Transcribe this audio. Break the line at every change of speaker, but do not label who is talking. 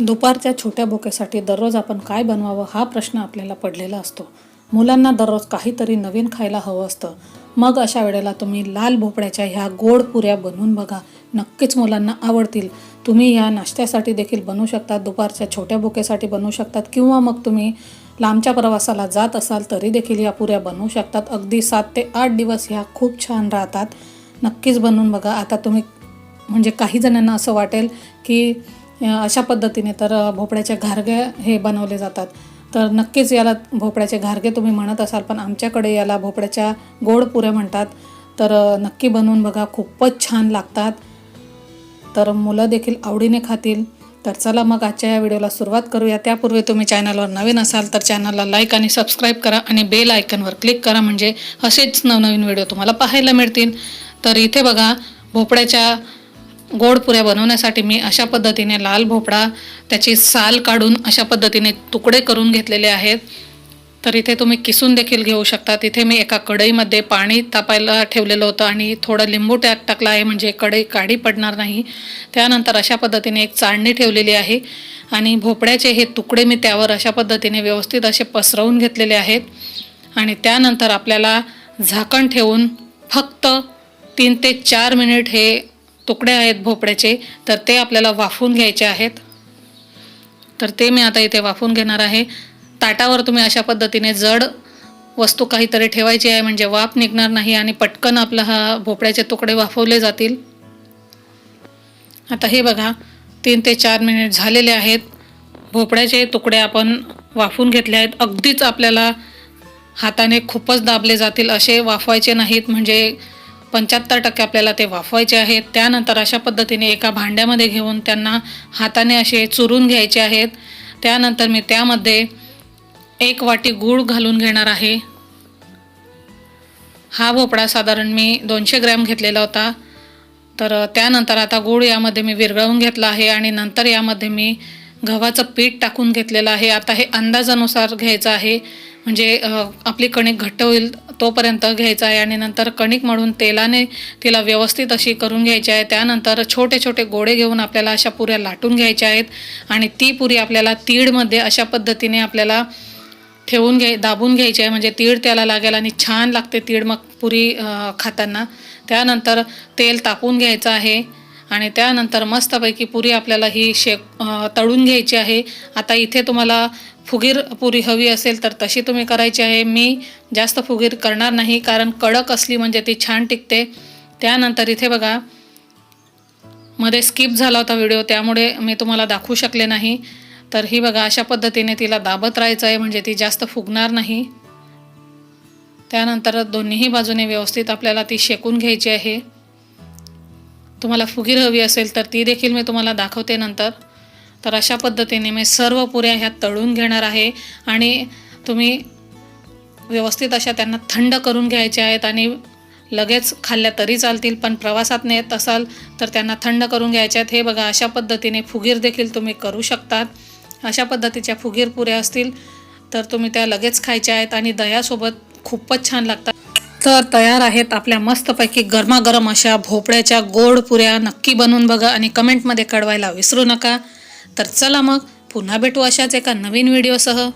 दुपारच्या छोट्या भुकेसाठी दररोज आपण काय बनवावं हा प्रश्न आपल्याला पडलेला असतो. मुलांना दररोज काहीतरी नवीन खायला हवं असतं. मग अशा वेळेला तुम्ही लाल भोपळ्याच्या ह्या गोड पुऱ्या बनवून बघा. नक्कीच मुलांना आवडतील. तुम्ही या नाश्त्यासाठी देखील बनवू शकतात दुपारच्या छोट्या भुकेसाठी बनवू शकतात किंवा मग तुम्ही लांबच्या प्रवासाला जात असाल तरी देखील या पुऱ्या बनवू शकतात. अगदी सात ते आठ दिवस ह्या खूप छान राहतात. नक्कीच बनवून बघा. आता तुम्ही म्हणजे काही जणांना असं वाटेल की अशा पद्धतीने तर भोपळ्याचे घारगे हे बनवले जातात. तर नक्कीच याला भोपळ्याचे घारगे तुम्ही म्हणत असाल पण आमच्याकडे याला भोपळ्याच्या गोड पुऱ्या म्हणतात. तर नक्की बनवून बघा खूपच छान लागतात. तर मुलं देखील आवडीने खातील. तर चला मग आजच्या या व्हिडिओला सुरुवात करूया. त्यापूर्वी तुम्ही चॅनलवर नवीन असाल तर चॅनलला लाईक आणि सबस्क्राईब करा आणि बेल आयकनवर क्लिक करा म्हणजे असेच नवनवीन व्हिडिओ तुम्हाला पाहायला मिळतील. तर इथे बघा भोपळ्याच्या गोड पुऱ्या बनवण्यासाठी मी अशा पद्धतीने लाल भोपळा त्याची साल काढून अशा पद्धतीने तुकडे करून घेतलेले आहेत. तर इथे तुम्ही किसून देखील घेऊ शकता. तिथे मी एका कढईमध्ये पाणी तापायला ठेवलेलं होतं आणि थोडं लिंबू टॅक टाकला आहे म्हणजे कढई काढी पडणार नाही. त्यानंतर अशा पद्धतीने एक चाळणी ठेवलेली आहे आणि भोपळ्याचे हे तुकडे मी त्यावर अशा पद्धतीने व्यवस्थित असे पसरवून घेतलेले आहेत. आणि त्यानंतर आपल्याला झाकण ठेवून फक्त तीन ते चार मिनिट हे तुकडे आहेत भोपळ्याचे तर ते आपल्याला वाफवून घ्यायचे आहेत. तर ते मी आता इथे वाफून घेणार आहे. ताटावर तुम्ही अशा पद्धतीने जड वस्तू काहीतरी ठेवायची आहे म्हणजे वाफ निघणार नाही आणि पटकन आपला हा भोपळ्याचे तुकडे वाफवले जातील. आता हे बघा तीन ते चार मिनिट झालेले आहेत. भोपळ्याचे तुकडे आपण वाफून घेतले आहेत. अगदीच आपल्याला हाताने खूपच दाबले जातील असे वाफवायचे नाहीत म्हणजे पंच्याहत्तर टक्के आपल्याला ते वाफवायचे आहेत. त्यानंतर अशा पद्धतीने एका भांड्यामध्ये घेऊन त्यांना हाताने असे चुरून घ्यायचे आहेत. त्यानंतर मी त्यामध्ये एक वाटी गूळ घालून घेणार आहे. हा भोपळा साधारण मी दोनशे ग्रॅम घेतलेला होता. तर त्यानंतर आता गूळ यामध्ये मी विरघळवून घेतला आहे आणि नंतर यामध्ये मी गव्हाचं पीठ टाकून घेतलेलं आहे. आता हे अंदाजानुसार घ्यायचं आहे. म्हणजे आपली कणिक घट्ट होईल तोपर्यंत घ्यायचं आहे आणि नंतर कणिक मळून तेलाने तिला व्यवस्थित अशी करून घ्यायची आहे. त्यानंतर छोटे छोटे गोळे घेऊन आपल्याला अशा पुऱ्या लाटून घ्यायच्या आहेत आणि ती पुरी आपल्याला तीडमध्ये अशा पद्धतीने आपल्याला ठेवून घ्याय दाबून घ्यायची आहे. म्हणजे तीळ त्याला लागेल आणि छान लागते तीळ मग पुरी खाताना. त्यानंतर तेल तापून घ्यायचं आहे. आणि त्यानंतर मस्तपैकी पुरी आपल्याला ही शेक तळून घ्यायची आहे. आता इथे तुम्हाला फुगीर पुरी हवी असेल तर तशी तुम्ही करायची आहे. मी जास्त फुगीर करणार नाही कारण कडक असली म्हणजे ती छान टिकते. त्यानंतर इथे बघा मध्ये स्किप झाला होता व्हिडिओ त्यामुळे मी तुम्हाला दाखवू शकले नाही. तर ही बघा अशा पद्धतीने तिला दाबत राहायचं आहे म्हणजे ती जास्त फुगणार नाही. त्यानंतर दोन्हीही बाजूने व्यवस्थित आपल्याला ती शेकून घ्यायची आहे. तुम्हाला फुगीर हवी असेल तर ती देखील मी तुम्हाला दाखवते नंतर. तर अशा पद्धतीने मी सर्व पुऱ्या ह्या तळून घेणार आहे आणि तुम्ही व्यवस्थित अशा त्यांना थंड करून घ्यायच्या आहेत आणि लगेच खाल्ल्या तरी चालतील पण प्रवासात नेत असाल तर त्यांना थंड करून घ्यायच्या आहेत. हे बघा अशा पद्धतीने फुगीर देखील तुम्ही करू शकतात. अशा पद्धतीच्या फुगीर पुऱ्या असतील तर तुम्ही त्या लगेच खायच्या आहेत आणि दह्यासोबत खूपच छान लागतात. तर तयार आहेत आपल्या मस्तपैकी गरमागरम अशा भोपळ्याच्या गोड पुऱ्या. नक्की बनवून बघा आणि कमेंटमध्ये कळवायला विसरू नका. तर चला मग पुन्हा भेटू अशाच एका नवीन व्हिडिओसह